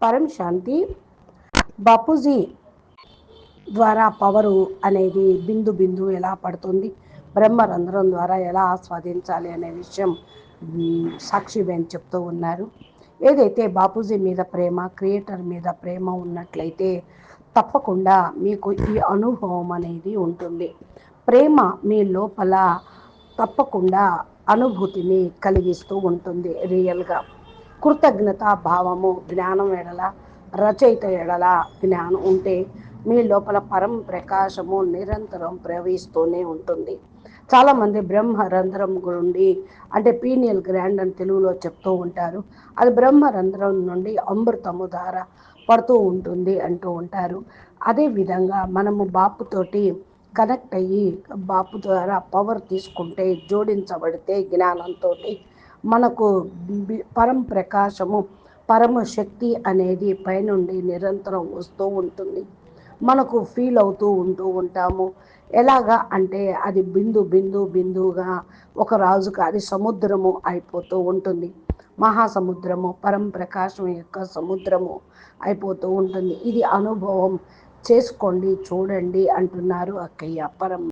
పరం శాంతి. బాపూజీ ద్వారా పవరు అనేది బిందు బిందు ఎలా పడుతుంది? బ్రహ్మరంధ్రం ద్వారా ఎలా ఆస్వాదించాలి అనే విషయం సాక్షిబేన్ చెప్తూ ఉన్నారు. ఏదైతే బాపూజీ మీద ప్రేమ క్రియేటర్ మీద ప్రేమ ఉన్నట్లయితే తప్పకుండా మీకు ఈ అనుభవం అనేది ఉంటుంది. ప్రేమ మీ లోపల తప్పకుండా అనుభూతిని కలిగిస్తూ ఉంటుంది రియల్గా. కృతజ్ఞత భావము జ్ఞానం ఎడల రచయిత ఎడల జ్ఞానం ఉంటే మీ లోపల పరం ప్రకాశము నిరంతరం ప్రవహిస్తూనే ఉంటుంది. చాలామంది బ్రహ్మరంధ్రం నుండి అంటే పీనియల్ గ్రాండ్ అని తెలుగులో చెప్తూ ఉంటారు. అది బ్రహ్మ రంధ్రం నుండి అమృతము ధార పడుతూ ఉంటుంది అంటూ ఉంటారు. అదేవిధంగా మనము బాపుతోటి కనెక్ట్ అయ్యి బాపు ద్వారా పవర్ తీసుకుంటే జోడించబడితే జ్ఞానంతో మనకు పరం ప్రకాశము పరమ శక్తి అనేది పైనుండి నిరంతరం వస్తూ ఉంటుంది. మనకు ఫీల్ అవుతూ ఉంటూ ఉంటాము. ఎలాగా అంటే అది బిందు బిందు బిందువుగా ఒక రాజుకు అది సముద్రము అయిపోతూ ఉంటుంది. మహాసముద్రము పరం ప్రకాశం యొక్క సముద్రము అయిపోతూ ఉంటుంది. ఇది అనుభవం. చేసుకోండి చూడండి అంటున్నారు అక్కయ్య పరం